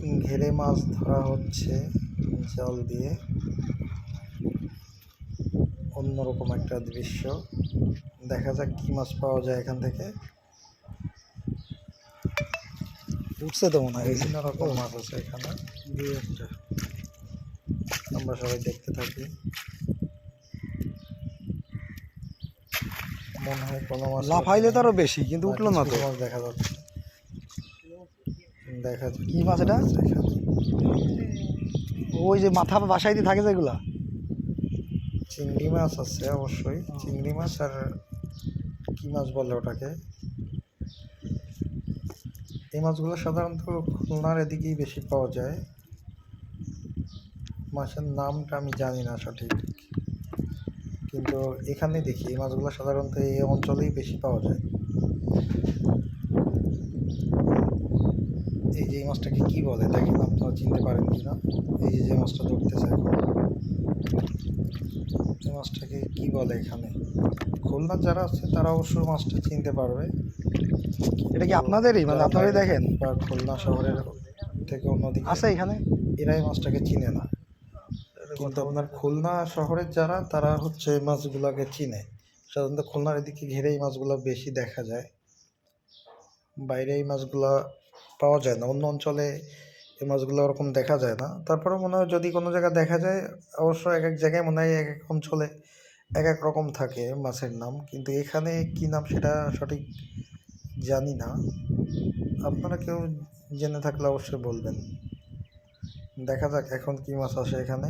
ঘেরে মাছ ধরা হচ্ছে জল দিয়ে। অন্যরকম একটা দৃশ্য। দেখা যাক কি মাছ পাওয়া যায় এখান থেকে। উঠছে তো মনে হয় বিভিন্ন রকম মাছ আছে এখানে। দুই একটা। আমরা সবাই দেখতে থাকি। মনে হয় কোনো মাছ লাফাইলে তো আরও বেশি কিন্তু উঠল না তো। মাছ দেখা যাচ্ছে। দেখা যাচ্ছে কি মাছ এটা ওই যে মাথা বাসায় দিয়ে থাকে যেগুলা চিংড়ি মাছ আছে অবশ্যই। চিংড়ি মাছ আর কি মাছ বলে ওটাকে? এই মাছগুলো সাধারণত খুলনার এদিকেই বেশি পাওয়া যায়। মাছের নামটা আমি জানি না সঠিক। কিন্তু এখানে দেখি এই মাছগুলো সাধারণত এই অঞ্চলেই বেশি পাওয়া যায়। এই মাছটাকে কি বলে? দেখেন আপনারা চিনতে পারেন কিনা এই যে যে মাছটা ধরতেছে এখন। এই মাছটাকে কি বলে এখানে? খুলনার যারা আছে তারা অবশ্য মাছটা চিনতে পারবে। এটা কি আপনাদেরই? মানে আপনারাই দেখেন? বা খুলনা শহরের থেকে অন্যদিকে আছে এখানে। এরাই মাছটাকে চিনে না। কিন্তু আপনার খুলনা শহরের যারা তারা হচ্ছে এই মাছগুলোকে চিনে। সাধারণত খুলনার এদিকে ঘিরে এই মাছগুলো বেশি দেখা যায়। বাইরে এই মাছগুলা পাওয়া যায় না। অন্য অঞ্চলে এই মাছগুলো ওরকম দেখা যায় না। তারপরে মনে হয় যদি কোনো জায়গায় দেখা যায় অবশ্য এক এক জায়গায় মনে হয় এক এক অঞ্চলে এক এক রকম থাকে মাছের নাম। কিন্তু এখানে কি নাম সেটা সঠিক জানি না। আপনারা কেউ জেনে থাকলে অবশ্যই বলবেন। দেখা যাক এখন কি মাছ আসে এখানে।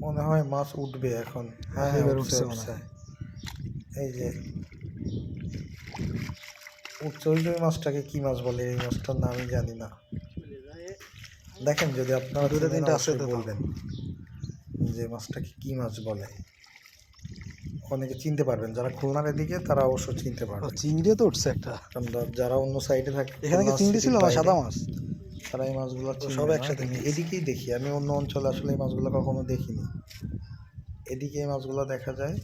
মনে হয় মাছ উঠবে এখন। হ্যাঁ হ্যাঁ উঠছে উঠছে। এই যে ওই মাছটাকে কি মাছ বলে? এই মাছটার নামই জানি না। দেখেন যদি আপনারা দুটো তিনটে আছে তো। বলবেন যে মাছটাকে কি মাছ বলে। অনেকে চিনতে পারবেন যারা খুলনার এদিকে তারা অবশ্য চিনতে পারবে চিংড়িও তো উঠছে একটা। কারণ যারা অন্য সাইডে থাকে এখানে কি চিংড়ি ছিল না সাদা মাছ? তারা এই মাছগুলো সব একসাথে এদিকেই দেখি আমি অন্য অঞ্চলে আসলে এই মাছগুলো কখনো দেখিনি। এদিকে এই মাছগুলো দেখা যায়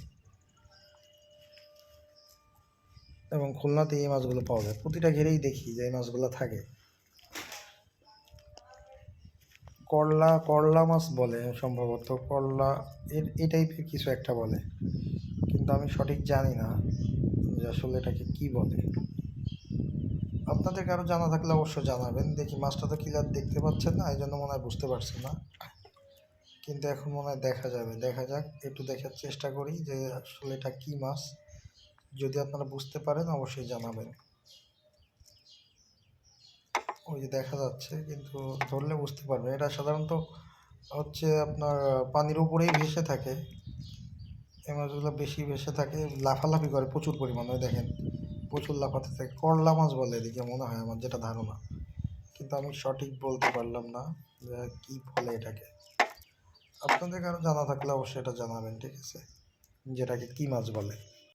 এবং খুলনাতে এই মাছগুলো পাওয়া যায়। প্রতিটা ঘেরেই দেখি যে এই মাছগুলো থাকে। করলা করলা মাছ বলে সম্ভবত। করলা এর এই টাইপের কিছু একটা বলে। কিন্তু আমি সঠিক জানি না যে আসলে এটাকে কি বলে। আপনাদের কারও জানা থাকলে অবশ্যই জানাবেন। দেখি মাছটা তো ক্লিয়ার দেখতে পাচ্ছেন না এই জন্য মনে হয় বুঝতে পারছেন না। কিন্তু এখন মনে হয় দেখা যাবে। দেখা যাক, একটু দেখার চেষ্টা করি যে আসলে এটা কি মাছ। যদি আপনারা বুঝতে পারেন, অবশ্যই জানাবেন। ওই যে দেখা যাচ্ছে, কিন্তু ধরলে বুঝতে পারবেন এটা সাধারণত হচ্ছে আপনার, পানির উপরেই ভেসে থাকে। এই মাছগুলো বেশি ভেসে থাকে, লাফালাফি করে প্রচুর পরিমাণে, ওই দেখেন। প্রচুর লাফাতে থাকে। করলা মাছ বলে এদিকে মনে হয় আমার যেটা ধারণা। কিন্তু আমি সঠিক বলতে পারলাম না যে কী বলে এটাকে। আপনাদের কারও জানা থাকলে অবশ্যই এটা জানাবেন, ঠিক আছে? যেটাকে কী মাছ বলে।